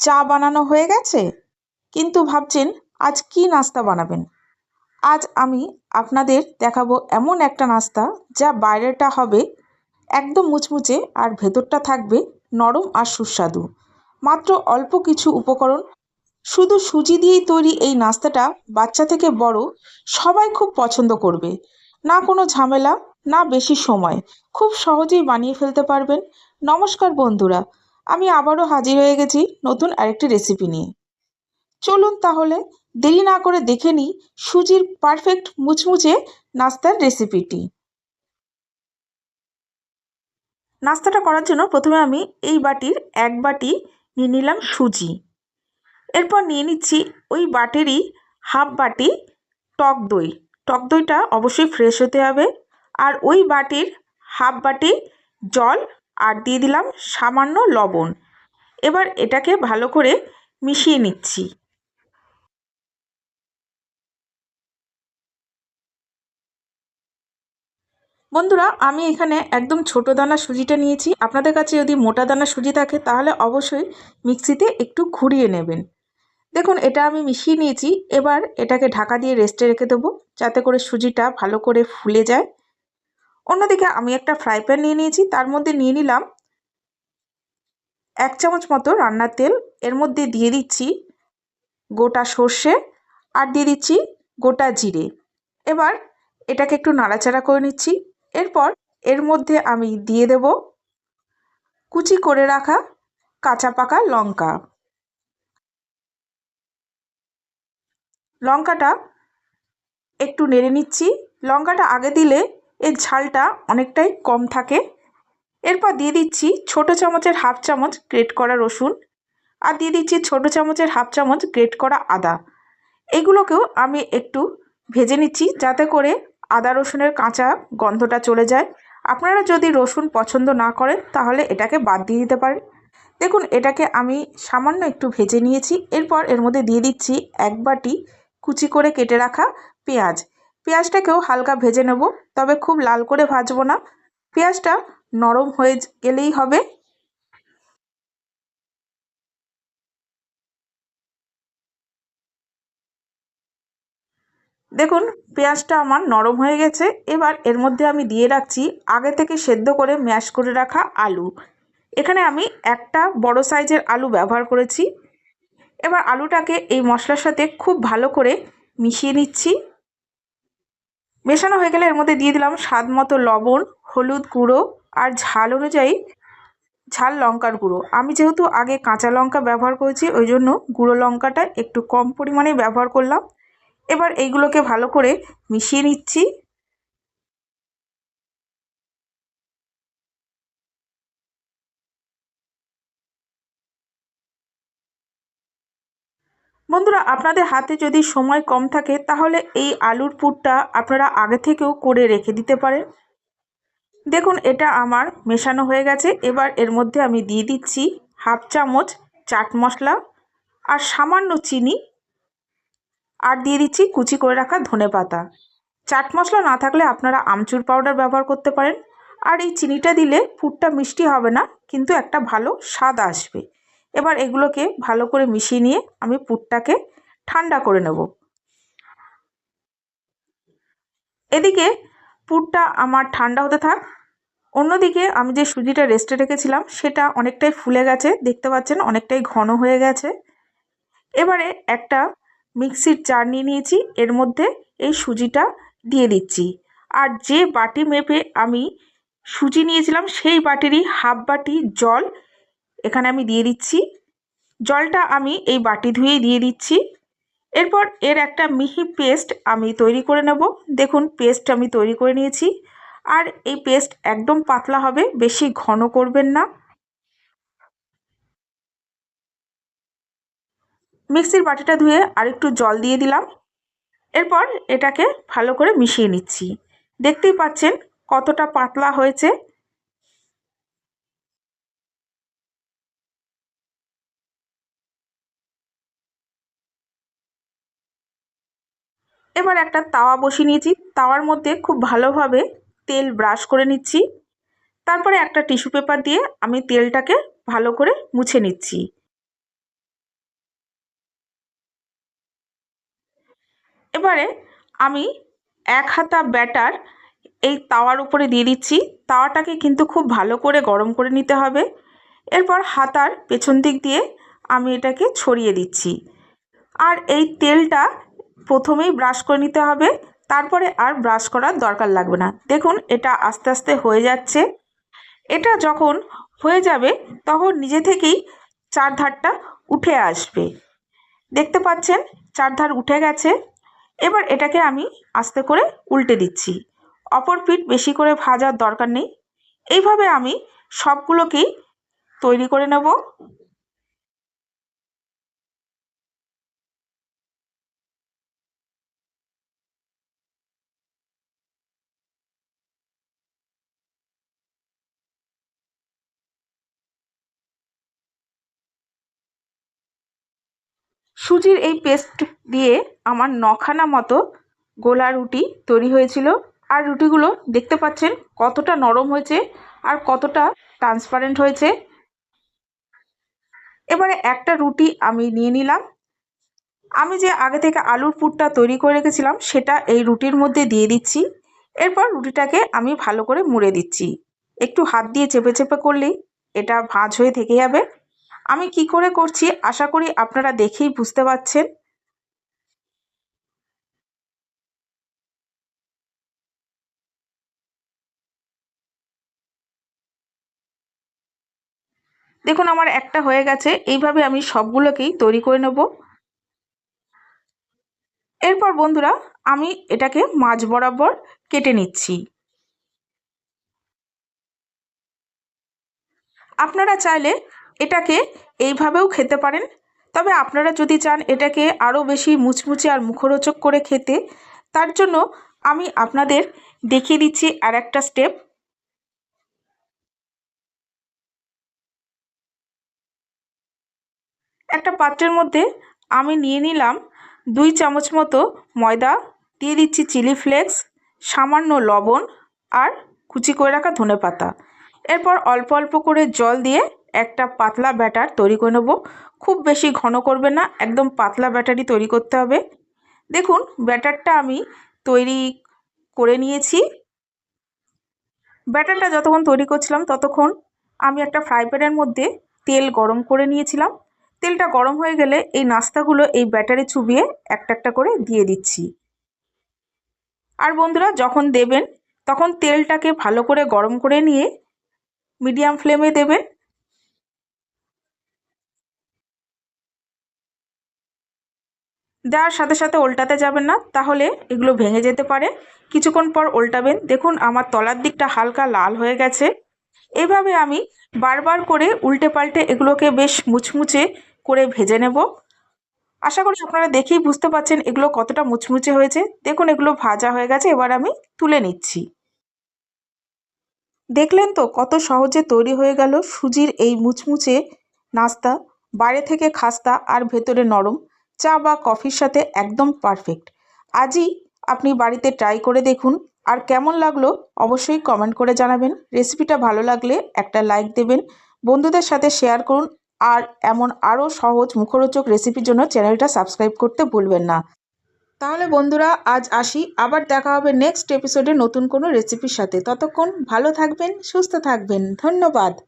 চা বানানো হয়ে গেছে? কিন্তু ভাবছেন, আজ কি নাস্তা বানাবেন? আজ আমি আপনাদের দেখাবো এমন একটা নাস্তা যা বাইরেটা হবে একদম মুচমুচে আর ভেতরটা থাকবে নরম আর সুস্বাদু। মাত্র অল্প কিছু উপকরণ। শুধু সুজি দিয়েই তৈরি এই নাস্তাটা বাচ্চা থেকে বড় সবাই খুব পছন্দ করবে। না কোনো ঝামেলা, না বেশি সময়। খুব সহজেই বানিয়ে ফেলতে পারবেন। নমস্কার বন্ধুরা আমি আবারও হাজির হয়ে গেছি নতুন আরেকটি রেসিপি নিয়ে। চলুন তাহলে দেরি না করে দেখে নিই সুজির পারফেক্ট মুচমুচে নাস্তার রেসিপিটি নাস্তাটা করার জন্য প্রথমে আমি এই বাটির এক বাটি নিয়ে নিলাম সুজি। এরপর নিয়ে নিচ্ছি ওই বাটিরই হাফ বাটি টক দই। টক দইটা অবশ্যই ফ্রেশ হতে হবে। আর ওই বাটির হাফ বাটি জল আর দিয়ে দিলাম সামান্য লবণ। এবার এটাকে ভালো করে মিশিয়ে নিচ্ছি। বন্ধুরা, আমি এখানে একদম ছোট দানা সুজিটা নিয়েছি। আপনাদের কাছে যদি মোটা দানা সুজি থাকে, তাহলে অবশ্যই মিক্সিতে একটু ঘুরিয়ে নেবেন। দেখুন, এটা আমি মিশিয়ে নিয়েছি। এবার এটাকে ঢাকা দিয়ে রেস্টে রেখে দেবো, যাতে করে সুজিটা ভালো করে ফুলে যায়। অন্যদিকে আমি একটা ফ্রাই প্যান নিয়ে নিয়েছি, তার মধ্যে নিয়ে নিলাম এক চামচ মতো রান্নার তেল, এর মধ্যে দিয়ে দিচ্ছি গোটা সর্ষে আর দিয়ে দিচ্ছি গোটা জিরে। এবার এটাকে একটু নাড়াচাড়া করে নিচ্ছি, এরপর এর মধ্যে আমি দিয়ে দেব কুচি করে রাখা কাঁচা পাকা লঙ্কা। লঙ্কাটা একটু নেড়ে নিচ্ছি, লঙ্কাটা আগে দিলে এর ঝালটা অনেকটাই কম থাকে। এরপর দিয়ে দিচ্ছি ছোটো চামচের হাফ চামচ গ্রেট করা রসুন আর দিয়ে দিচ্ছি ছোটো চামচের হাফ চামচ গ্রেট করা আদা। এগুলোকেও আমি একটু ভেজে নিচ্ছি যাতে করে আদা রসুনের কাঁচা গন্ধটা চলে যায়। আপনারা যদি রসুন পছন্দ না করেন তাহলে এটাকে বাদ দিয়ে দিতে পারেন। দেখুন, এটাকে আমি সামান্য একটু ভেজে নিয়েছি। এরপর এর মধ্যে দিয়ে দিচ্ছি এক বাটি কুচি করে কেটে রাখা পেঁয়াজ। পেঁয়াজটাকেও হালকা ভেজে নেব, তবে খুব লাল করে ভাজবো না। পেঁয়াজটা নরম হয়ে গেলেই হবে। দেখুন, পেঁয়াজটা আমার নরম হয়ে গেছে। এবার এর মধ্যে আমি দিয়ে রাখছি আগে থেকে সেদ্ধ করে ম্যাশ করে রাখা আলু। এখানে আমি একটা বড় সাইজের আলু ব্যবহার করেছি। এবার আলুটাকে এই মশলার সাথে খুব ভালো করে মিশিয়ে নিচ্ছি। মেশানো হয়ে গেলে এর মধ্যে দিয়ে দিলাম স্বাদ মতো লবণ, হলুদ গুঁড়ো আর ঝাল অনুযায়ী ঝাল লঙ্কার গুঁড়ো। আমি যেহেতু আগে কাঁচা লঙ্কা ব্যবহার করেছি, ওই জন্য গুঁড়ো লঙ্কাটা একটু কম পরিমাণে ব্যবহার করলাম। এবার এইগুলোকে ভালো করে মিশিয়ে নিচ্ছি। বন্ধুরা, আপনাদের হাতে যদি সময় কম থাকে, তাহলে এই আলুর পুরটা আপনারা আগে থেকেও করে রেখে দিতে পারেন। দেখুন, এটা আমার মেশানো হয়ে গেছে। এবার এর মধ্যে আমি দিয়ে দিচ্ছি হাফ চামচ চাট মশলা আর সামান্য চিনি আর দিয়ে দিচ্ছি কুচি করে রাখা ধনে পাতা। চাট মশলা না থাকলে আপনারা আমচুর পাউডার ব্যবহার করতে পারেন। আর এই চিনিটা দিলে পুরটা মিষ্টি হবে না, কিন্তু একটা ভালো স্বাদ আসবে। এবার এগুলোকে ভালো করে মিশিয়ে নিয়ে আমি পুরটাকে ঠান্ডা করে নেব। এদিকে পুরটা আমার ঠান্ডা হতে থাক। অন্যদিকে আমি যে সুজিটা রেস্টে রেখেছিলাম, সেটা অনেকটাই ফুলে গেছে, দেখতে পাচ্ছেন অনেকটাই ঘন হয়ে গেছে। এবারে একটা মিক্সির জার নিয়ে নিয়েছি, এর মধ্যে এই সুজিটা দিয়ে দিচ্ছি। আর যে বাটি মেপে আমি সুজি নিয়েছিলাম, সেই বাটিরই হাফ বাটি জল এখানে আমি দিয়ে দিচ্ছি। জলটা আমি এই বাটি ধুয়েই দিয়ে দিচ্ছি। এরপর এর একটা মিহি পেস্ট আমি তৈরি করে নেব। দেখুন, পেস্ট আমি তৈরি করে নিয়েছি। আর এই পেস্ট একদম পাতলা হবে, বেশি ঘন করবেন না। মিক্সির বাটিটা ধুয়ে আরেকটু জল দিয়ে দিলাম। এরপর এটাকে ভালো করে মিশিয়ে নিচ্ছি। দেখতেই পাচ্ছেন কতটা পাতলা হয়েছে। এবার একটা তাওয়া বসিয়ে নিয়েছি। তাওয়ার মধ্যে খুব ভালোভাবে তেল ব্রাশ করে নিচ্ছি। তারপরে একটা টিস্যু পেপার দিয়ে আমি তেলটাকে ভালো করে মুছে নিচ্ছি। এবারে আমি এক হাতা ব্যাটার এই তাওয়ার উপরে দিয়ে দিচ্ছি। তাওয়াটাকে কিন্তু খুব ভালো করে গরম করে নিতে হবে। এরপর হাতার পেছন দিক দিয়ে আমি এটাকে ছড়িয়ে দিচ্ছি। আর এই তেলটা প্রথমেই ব্রাশ করে নিতে হবে, তারপরে আর ব্রাশ করার দরকার লাগবে না। দেখুন, এটা আস্তে আস্তে হয়ে যাচ্ছে। এটা যখন হয়ে যাবে, তখন নিজে থেকেই চারধারটা উঠে আসবে। দেখতে পাচ্ছেন, চারধার উঠে গেছে। এবার এটাকে আমি আস্তে করে উল্টে দিচ্ছি। অপর পিঠ বেশি করে ভাজার দরকার নেই। এইভাবে আমি সবগুলোকেই তৈরি করে নেব। সুজির এই পেস্ট দিয়ে আমার নখানা মতো গোলা রুটি তৈরি হয়েছিল। আর রুটিগুলো দেখতে পাচ্ছেন কতটা নরম হয়েছে আর কতটা ট্রান্সপারেন্ট হয়েছে। এবারে একটা রুটি আমি নিয়ে নিলাম। আমি যে আগে থেকে আলুর পুরটা তৈরি করে রেখেছিলাম, সেটা এই রুটির মধ্যে দিয়ে দিচ্ছি। এরপর রুটিটাকে আমি ভালো করে মুড়ে দিচ্ছি। একটু হাত দিয়ে চেপে চেপে করলেই এটা ভাঁজ হয়ে থেকে যাবে। আমি কি করে করছি আশা করি আপনারা দেখেই বুঝতে পারছেন। দেখুন, আমার একটা হয়ে গেছে, এইভাবে আমি সবগুলোকেই তৈরি করে নেব। এরপর বন্ধুরা, আমি এটাকে মাছ বরাবর কেটে নিচ্ছি। আপনারা চাইলে এটাকে এইভাবেও খেতে পারেন। তবে আপনারা যদি চান এটাকে আরও বেশি মুচমুচে আর মুখরোচক করে খেতে, তার জন্য আমি আপনাদের দেখিয়ে দিচ্ছি আর একটা স্টেপ। একটা পাত্রের মধ্যে আমি নিয়ে নিলাম দুই চামচ মতো ময়দা, দিয়ে দিচ্ছি চিলি ফ্লেক্স, সামান্য লবণ আর কুচি করে রাখা ধনে পাতা এরপর অল্প অল্প করে জল দিয়ে একটা পাতলা ব্যাটার তৈরি করে নেব। খুব বেশি ঘন করবে না, একদম পাতলা ব্যাটারই তৈরি করতে হবে। দেখুন, ব্যাটারটা আমি তৈরি করে নিয়েছি। ব্যাটারটা যতক্ষণ তৈরি করছিলাম ততক্ষণ আমি একটা ফ্রাই প্যানের মধ্যে তেল গরম করে নিয়েছিলাম। তেলটা গরম হয়ে গেলে এই নাস্তাগুলো এই ব্যাটারে চুবিয়ে একটা একটা করে দিয়ে দিচ্ছি। আর বন্ধুরা, যখন দেবেন, তখন তেলটাকে ভালো করে গরম করে নিয়ে মিডিয়াম ফ্লেমে দেবেন। দেওয়ার সাথে সাথে উল্টাতে যাবেন না, তাহলে এগুলো ভেঙে যেতে পারে। কিছুক্ষণ পর উল্টাবেন দেখুন, আমার তলার দিকটা হালকা লাল হয়ে গেছে। এভাবে আমি বারবার করে উল্টে পাল্টে এগুলোকে বেশ মুচমুচে করে ভেজে নেব। আশা করি আপনারা দেখেই বুঝতে পারছেন এগুলো কতটা মুচমুচে হয়েছে। দেখুন, এগুলো ভাজা হয়ে গেছে। এবার আমি তুলে নিচ্ছি। দেখলেন তো কত সহজে তৈরি হয়ে গেল সুজির এই মুচমুচে নাস্তা। বাইরে থেকে খাস্তা আর ভেতরে নরম। চা বা কফির সাথে একদম পারফেক্ট আজই আপনি বাড়িতে ট্রাই করে দেখুন, আর কেমন লাগল অবশ্যই কমেন্ট করে জানাবেন। রেসিপিটা ভালো লাগলে একটা লাইক দেবেন, বন্ধুদের সাথে শেয়ার করুন, আর এমন আরও সহজ মুখরোচক রেসিপির জন্য চ্যানেলটা সাবস্ক্রাইব করতে ভুলবেন না। তাহলে বন্ধুরা, আজ আসি, আবার দেখা হবে নেক্সট এপিসোডে নতুন কোনো রেসিপির সাথে। ততক্ষণ ভালো থাকবেন, সুস্থ থাকবেন। ধন্যবাদ।